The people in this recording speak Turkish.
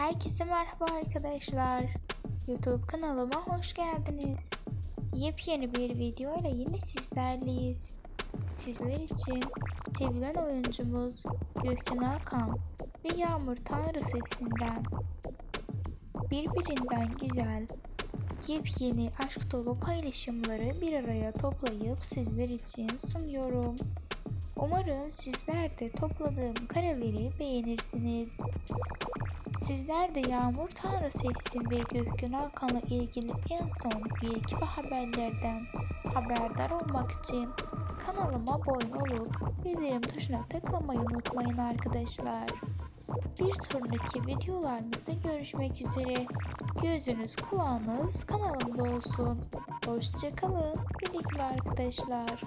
Herkese merhaba arkadaşlar. YouTube kanalıma hoş geldiniz. Yepyeni bir video ile yine sizlerleyiz. Sizler için sevilen oyuncumuz Gökhan Hakan ve Yağmur Tanrı sesinden birbirinden güzel yepyeni aşk dolu paylaşımları bir araya toplayıp sizler için sunuyorum. Umarım sizler de topladığım kareleri beğenirsiniz. Sizler de Yağmur Tanrı Sevsin ve Gökhan Hakan'la ilgili en son bilgi ve haberlerden haberdar olmak için kanalıma abone olup bildirim tuşuna tıklamayı unutmayın arkadaşlar. Bir sonraki videolarımızda görüşmek üzere. Gözünüz kulağınız kanalımda olsun. Hoşçakalın. Güle güle arkadaşlar.